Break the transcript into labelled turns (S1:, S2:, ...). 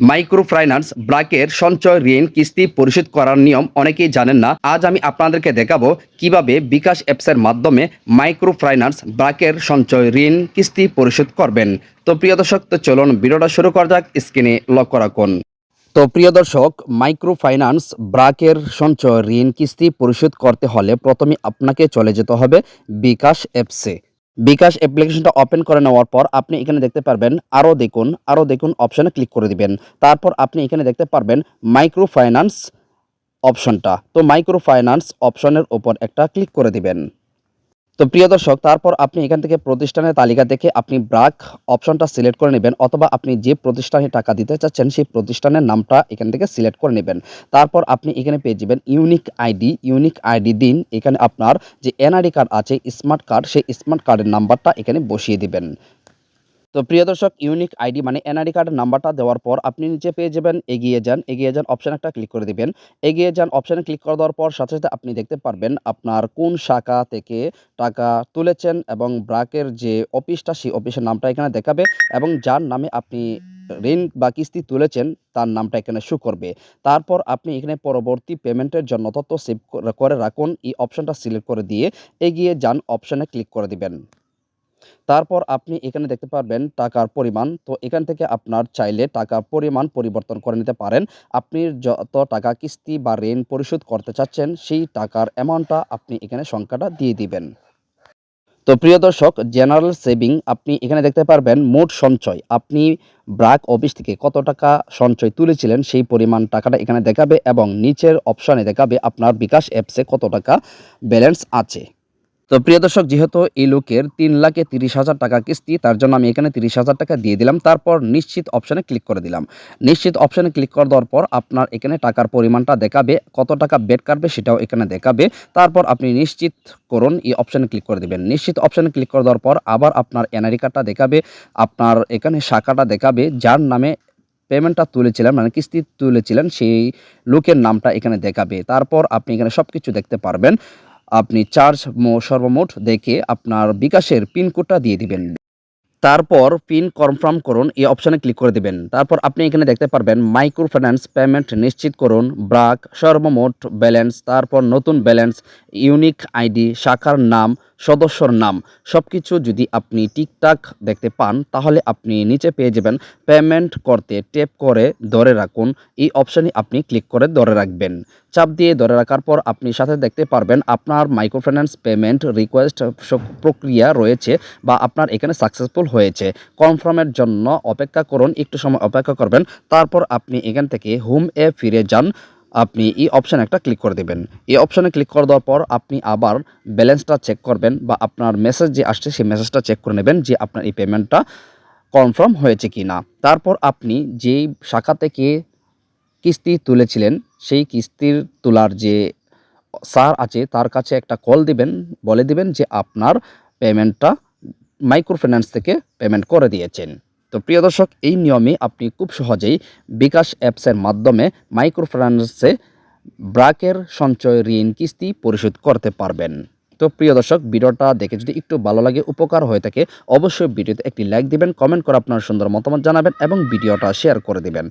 S1: Micro finance ব্রাকের সঞ্চয় ঋণ কিস্তি পরিশোধ করার নিয়ম অনেকেই জানেন না। আজ আমি আপনাদেরকে দেখাবো কীভাবে বিকাশ অ্যাপসের মাধ্যমে মাইক্রো ফাইন্যান্স ব্রাকের সঞ্চয় ঋণ কিস্তি পরিশোধ করবেন। তো প্রিয় দর্শক, তো চলুন ভিডিওটা শুরু করা যাক, স্ক্রিনে লক্ষ্য রাখুন। তো প্রিয় দর্শক মাইক্রো ফাইন্যান্স ব্রাকের সঞ্চয় ঋণ কিস্তি পরিশোধ করতে হলে প্রথমে আপনাকে চলে যেতে হবে বিকাশ অ্যাপসে। বিকাশ অ্যাপ্লিকেশনটা ওপেন করে নেওয়ার পর আপনি এখানে দেখতে পারবেন আরও দেখুন আরও দেখুন অপশানে ক্লিক করে দিবেন। তারপর আপনি এখানে দেখতে পারবেন মাইক্রো ফাইন্যান্স অপশনটা তো মাইক্রো ফাইন্যান্স অপশনের ওপর একটা ক্লিক করে দিবেন। তো প্রিয় দর্শক, তারপর আপনি এখান থেকে প্রতিষ্ঠানের তালিকা দেখে আপনি ব্রাক অপশনটা সিলেক্ট করে নেবেন অথবা আপনি যে প্রতিষ্ঠানে টাকা দিতে চাচ্ছেন সেই প্রতিষ্ঠানের নামটা এখান থেকে সিলেক্ট করে নেবেন। তারপর আপনি এখানে পেয়ে যাবেন ইউনিক আইডি ইউনিক আইডি দিন, এখানে আপনার যে এনআইডি কার্ড আছে, স্মার্ট কার্ড, সেই স্মার্ট কার্ডের নাম্বারটা এখানে বসিয়ে দিবেন। তো প্রিয় দর্শক ইউনিক আইডি মানে এনআইডি কার্ডের নাম্বারটা দেওয়ার পর আপনি নিচে পেয়ে যাবেন, এগিয়ে যান এগিয়ে যান অপশান একটা ক্লিক করে দিবেন। এগিয়ে যান অপশানে ক্লিক করে দেওয়ার পর সাথে সাথে আপনি দেখতে পারবেন আপনার কোন শাখা থেকে টাকা তুলেছেন এবং ব্রাকের যে অফিসটা সেই অফিসের নামটা এখানে দেখাবে এবং যার নামে আপনি ঋণ বা কিস্তি তুলেছেন, তার নামটা এখানে শো করবে। তারপর আপনি এখানে পরবর্তী পেমেন্টের জন্য তথ্য সেভ করে রাখুন, এই অপশনটা সিলেক্ট করে দিয়ে এগিয়ে যান অপশানে ক্লিক করে দিবেন। তারপর আপনি এখানে দেখতে পারবেন টাকার পরিমাণ। তো এখান থেকে আপনার চাইলে টাকার পরিমাণ পরিবর্তন করে নিতে পারেন। আপনি যত টাকা কিস্তি বা ঋণ পরিশোধ করতে চাচ্ছেন, সেই টাকার অ্যামাউন্টটা আপনি এখানে সংখ্যাটা দিয়ে দিবেন। তো প্রিয় দর্শক জেনারেল সেভিং আপনি এখানে দেখতে পারবেন মোট সঞ্চয়। আপনি ব্রাক অফিস থেকে কত টাকা সঞ্চয় তুলেছিলেন, সেই পরিমাণ টাকাটা এখানে দেখাবে এবং নিচের অপশানে দেখাবে আপনার বিকাশ অ্যাপসে কত টাকা ব্যালেন্স আছে। তো প্রিয় দর্শক, যেহেতু এই লোকের তিন লাখে তিরিশ হাজার টাকা কিস্তি, তার জন্য আমি এখানে তিরিশ হাজার টাকা দিয়ে দিলাম। তারপর নিশ্চিত অপশানে ক্লিক করে দিলাম। নিশ্চিত অপশানে ক্লিক করে দেওয়ার পর আপনার এখানে টাকার পরিমাণটা দেখাবে, কত টাকা বেড কাটবে সেটাও এখানে দেখাবে। তারপর আপনি নিশ্চিত করুন, এই অপশানে ক্লিক করে দিবেন। নিশ্চিত অপশানে ক্লিক করে দেওয়ার পর আবার আপনার এনআরি কার্ডটা দেখাবে, আপনার এখানে শাখাটা দেখাবে, যার নামে পেমেন্টটা তুলেছিলেন মানে কিস্তি তুলেছিলেন, সেই লোকের নামটা এখানে দেখাবে। তারপর আপনি এখানে সব কিছু দেখতে পারবেন। আপনি চার্জ সর্বমোট দেখে আপনার বিকাশের পিনকোডটা দিয়ে দিবেন। তারপর পিন কনফার্ম করুন, এই অপশানে ক্লিক করে দিবেন। তারপর আপনি এখানে দেখতে পারবেন মাইক্রো ফাইন্যান্স পেমেন্ট নিশ্চিত করুন, ব্রাক, সর্বমোট ব্যালেন্স তারপর নতুন ব্যালেন্স ইউনিক আইডি শাখার নাম, সদস্যর নাম সব কিছু যদি আপনি ঠিকঠাক দেখতে পান, তাহলে আপনি নিচে পেয়ে যাবেন পেমেন্ট করতে ট্যাপ করে ধরে রাখুন, এই অপশানে আপনি ক্লিক করে ধরে রাখবেন। চাপ দিয়ে ধরে রাখার পর আপনি সাথে দেখতে পারবেন আপনার মাইক্রোফিন্যান্স পেমেন্ট রিকোয়েস্ট প্রক্রিয়া রয়েছে বা আপনার এখানে সাকসেসফুল হয়েছে। কনফার্মের জন্য অপেক্ষা করুন, একটু সময় অপেক্ষা করবেন। তারপর আপনি এখান থেকে হোম এ ফিরে যান। আপনি এই অপশান একটা ক্লিক করে দেবেন। এই অপশানে ক্লিক করে দেওয়ার পর আপনি আবার ব্যালেন্সটা চেক করবেন বা আপনার মেসেজ যে আসছে, সেই মেসেজটা চেক করে নেবেন যে আপনার এই পেমেন্টটা কনফার্ম হয়েছে কি না তারপর আপনি যেই শাখা থেকে কিস্তি তুলেছিলেন, সেই কিস্তির তোলার যে স্যার আছে, তার কাছে একটা কল দিবেন, বলে দিবেন যে আপনার পেমেন্টটা মাইক্রো ফাইন্যান্স থেকে পেমেন্ট করে দিয়েছেন। তো প্রিয় দর্শক, এই নিয়মে আপনি খুব সহজেই বিকাশ অ্যাপসের মাধ্যমে মাইক্রোফিন্যান্সে ব্রাকের সঞ্চয় ঋণ কিস্তি পরিশোধ করতে পারবেন। তো প্রিয় দর্শক, ভিডিওটা দেখে যদি একটু ভালো লাগে, উপকার হয়ে থাকে, অবশ্যই ভিডিওতে একটি লাইক দিবেন কমেন্ট করে আপনার সুন্দর মতামত জানাবেন এবং ভিডিওটা শেয়ার করে দিবেন।